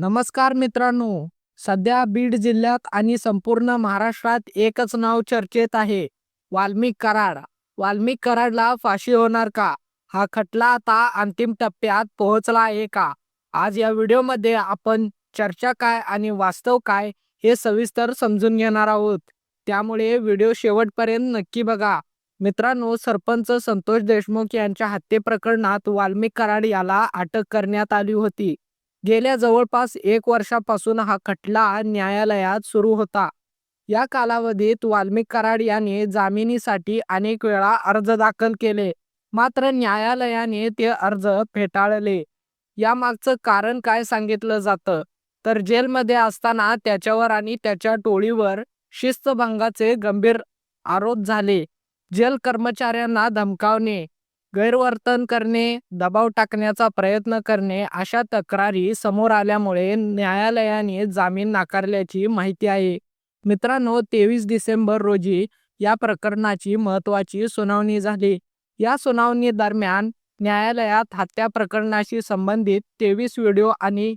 नमस्कार मित्रांनो. सध्या बीड जिल्ह्यात आणि संपूर्ण महाराष्ट्रात एकच नाव चर्चेत आहे. वाल्मिक कराड. वाल्मिक कराडला फाशी होणार का? हा खटला आता अंतिम टप्प्यात पोहोचला आहे का? आज या व्हिडिओमध्ये आपण चर्चा काय आणि वास्तव काय हे सविस्तर समजून घेणार आहोत. त्यामुळे व्हिडिओ शेवटपर्यंत नक्की बघा. मित्रांनो सरपंच संतोष देशमुख यांच्या हत्येप्रकरणात वाल्मिक कराड याला अटक करण्यात आली होती. गेल्या जवळपास एक वर्षापासून हा खटला न्यायालयात सुरू होता. या कालावधीत वाल्मिक कराड याने जामिनीसाठी अनेक वेळा अर्ज दाखल केले. मात्र न्यायालयाने ते अर्ज फेटाळले. यामागचं कारण काय सांगितलं जातं? तर जेलमध्ये असताना त्याच्यावर आणि त्याच्या टोळीवर शिस्तभंगाचे गंभीर आरोप झाले. जेल कर्मचाऱ्यांना धमकावणे गैरवर्तन करणे दबाव टाकण्याचा प्रयत्न करणे अशा तक्रारी समोर आल्यामुळे न्यायालयाने जामीन नाकारल्याची माहिती आहे. मित्रांनो तेवीस डिसेंबर रोजी या प्रकरणाची महत्त्वाची सुनावणी झाली. या सुनावणी दरम्यान न्यायालयात हत्या प्रकरणाशी संबंधित तेवीस व्हिडिओ आणि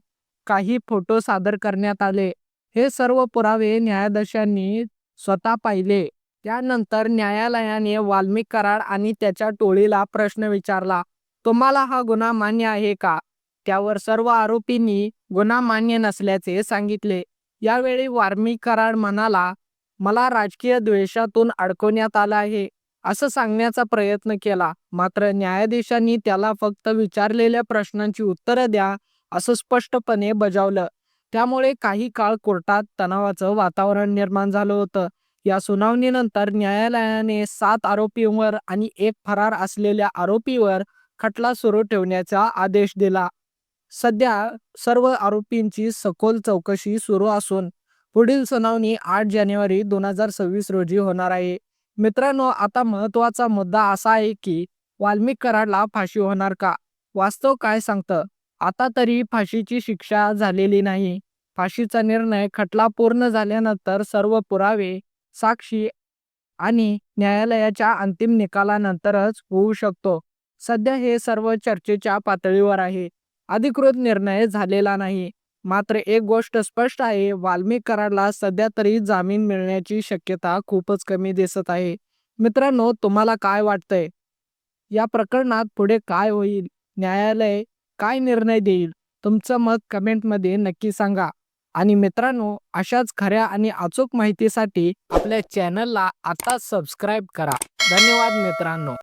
काही फोटो सादर करण्यात आले. हे सर्व पुरावे न्यायाधीशांनी स्वतः पाहिले. त्यानंतर न्यायालयाने वाल्मिक कराड आणि त्याच्या टोळीला प्रश्न विचारला तुम्हाला हा गुन्हा मान्य आहे का? त्यावर सर्व आरोपींनी गुन्हा मान्य नसल्याचे सांगितले. यावेळी वाल्मिक कराड म्हणाला मला राजकीय द्वेषातून अडकवण्यात आलं आहे. असं सांगण्याचा प्रयत्न केला. मात्र न्यायाधीशांनी त्याला फक्त विचारलेल्या प्रश्नांची उत्तरं द्या असं स्पष्टपणे बजावलं. त्यामुळे काही काळ कोर्टात तणावाचं वातावरण निर्माण झालं होतं. या सुनावणीनंतर न्यायालयाने सात आरोपींवर आणि एक फरार असलेल्या आरोपीवर खटला सुरू ठेवण्याचा आदेश दिला. सध्या सर्व आरोपींची सखोल चौकशी सुरू असून पुढील सुनावणी आठ जानेवारी दोन हजार सव्वीस रोजी होणार आहे. मित्रांनो आता महत्त्वाचा मुद्दा असा आहे की वाल्मिक कराडला फाशी होणार का? वास्तव काय सांगतं? आता तरी फाशीची शिक्षा झालेली नाही. फाशीचा निर्णय खटला पूर्ण झाल्यानंतर सर्व पुरावे साक्षी आणि न्यायालयाच्या अंतिम निकालानंतरच होऊ शकतो. सध्या हे सर्व चर्चेच्या पातळीवर आहे. अधिकृत निर्णय झालेला नाही. मात्र एक गोष्ट स्पष्ट आहे वाल्मिक कराडला सध्या तरी जामीन मिळण्याची शक्यता खूपच कमी दिसत आहे. मित्रांनो तुम्हाला काय वाटतंय? या प्रकरणात पुढे काय होईल? न्यायालय काय निर्णय देईल? तुमचं मत कमेंटमध्ये नक्की सांगा. आणि मित्रांनो अशाच खऱ्या आणि अचूक माहितीसाठी आपल्या चॅनलला आता सबस्क्राईब करा. धन्यवाद मित्रांनो.